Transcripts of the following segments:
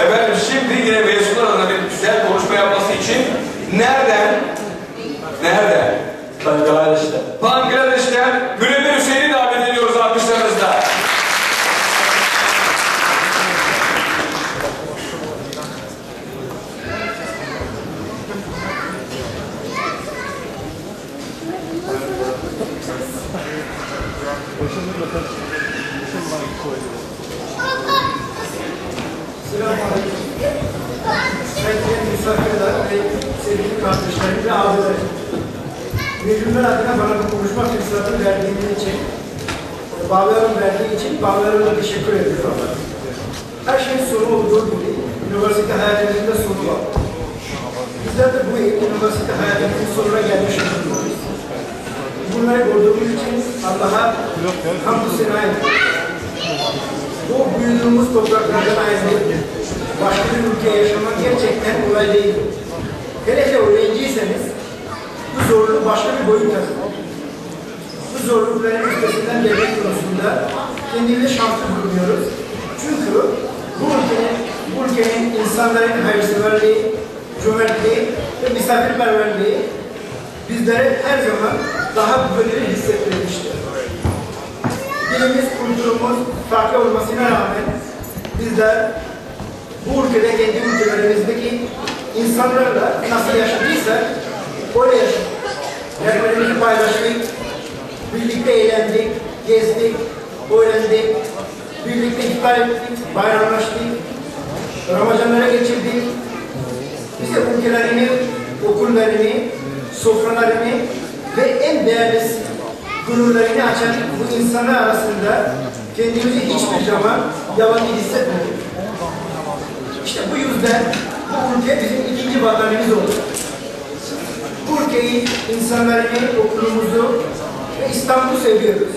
Efendim şimdi yine mezunlar adına bir güzel konuşma yapması için nereden? Nereden? Bangladeş'te. Bangladeş'ten Münevver Hüseyin'i davet ediyoruz alkışlarınızla. Selamünaleyküm. Sayın misafirler ve sevgili kardeşlerim ve abilerim. Mecnunlar adına bana bu konuşma fırsatını verdiğiniz için, bağlarım verdiği için bağlarıma teşekkür ediyorum. Her şeyin sonu olduğu gibi üniversite hayatımızın da sonu var. Bizler de bu üniversite hayatımızın sonuna gelmiş bulunuyoruz. Bunları gördüğümüz için Allah'a hamdü sena ediyoruz. Bu büyüdüğümüz topraklardan ayrılıp başka bir ülkeye yaşamak gerçekten kolay değil. Hele de öğrenciyseniz bu zorluğu başka bir boyut kazanır. Bu zorlukların üstesinden gelmek konusunda kendimizi şanslı bulunuyoruz. Çünkü bu ülkenin, bu ülkenin insanların hayırseverliği, cömertliği ve misafirperverliği bizlere her zaman daha böyle hissettirmiştir dilimiz, kültürümüz farklı olmasına rağmen bizler bu ülkede kendi ülkelerimizdeki insanlarla nasıl yaşadıysak öyle yaşadık. Yerlerimizi paylaştık, birlikte eğlendik, gezdik, öğrendik, birlikte iftar ettik, bayramlaştık, Ramazanlara geçirdik. Bize ülkelerini, okullarını, sofralarını ve en değerlisi gururlarını açan bu insanlar arasında kendimizi hiçbir zaman yabancı hissetmedik. İşte bu yüzden bu ülke bizim ikinci vatanımız oldu. Bu ülkeyi, insanlarını, okulumuzu ve İstanbul'u seviyoruz.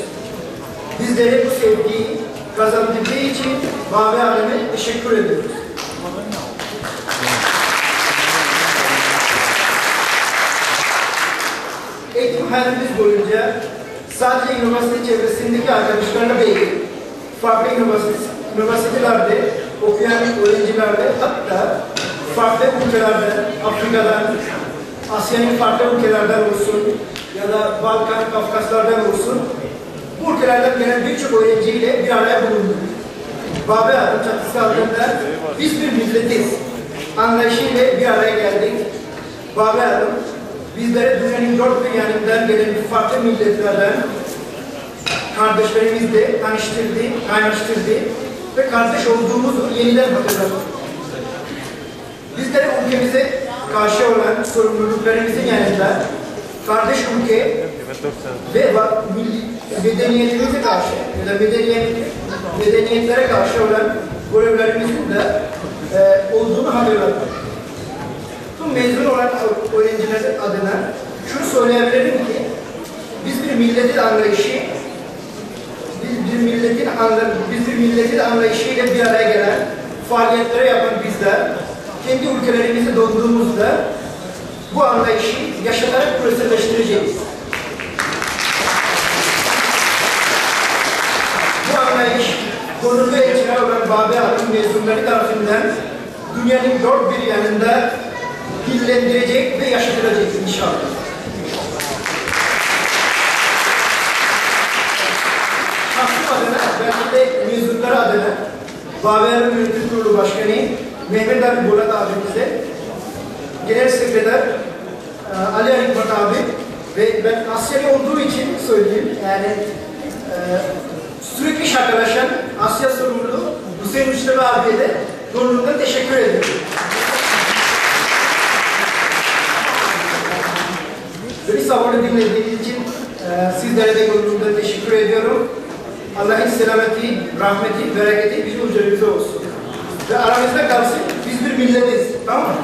Bizlere bu sevgiyi kazandırdığı için Mavi Alem'e teşekkür ediyoruz. eğitim hayatımız boyunca sadece üniversite çevresindeki arkadaşlarla değil, farklı üniversite, üniversitelerde okuyan öğrencilerle hatta farklı ülkelerden, Afrika'dan, Asya'nın farklı ülkelerden olsun ya da Balkan, Kafkaslardan olsun bu ülkelerden gelen birçok öğrenciyle bir araya bulunduk. Babe Adım çatısı altında biz bir milletiz. Anlayışıyla bir araya geldik. Babe Adım bizlere dünyanın dört bir yanından gelen farklı milletlerden kardeşlerimizle tanıştırdı, kaynaştırdı ve kardeş olduğumuzu yeniden hatırlattı. Bizlere ülkemize karşı olan sorumluluklarımızın yanında kardeş ülke ve medeniyetimize karşı ya da medeniyet, medeniyetlere karşı olan görevlerimizin de e, olduğunu hatırlattı. Bu mezun olan öğrencilerin adına şunu söyleyebilirim ki biz bir milletin anlayışı biz bir milletin anla, biz bir milletin anlayışıyla bir araya gelen faaliyetleri yapan bizler kendi ülkelerimizi donduğumuzda bu anlayışı yaşatarak küreselleştireceğiz. Bu anlayış konulu içine olan Babi Adım mezunları tarafından dünyanın dört bir yanında dillendirecek ve yaşatılacak inşallah. Şahsım adına, belki de mezunları adına Baver Yönetim Kurulu Başkanı Mehmet Ali Bolat abimize, Genel Sekreter e, Ali Hikmet abi ve ben Asyalı olduğu için söyleyeyim yani e, sürekli şakalaşan Asya sorumlu Hüseyin Uçları abiye de teşekkür ediyorum. Sabırlı dinlediğiniz için e, sizlere de gururumdan teşekkür ediyorum. Allah'ın selameti, rahmeti, bereketi bizim üzerimize olsun. Ve aramızda kalsın, biz bir milletiz. Tamam mı?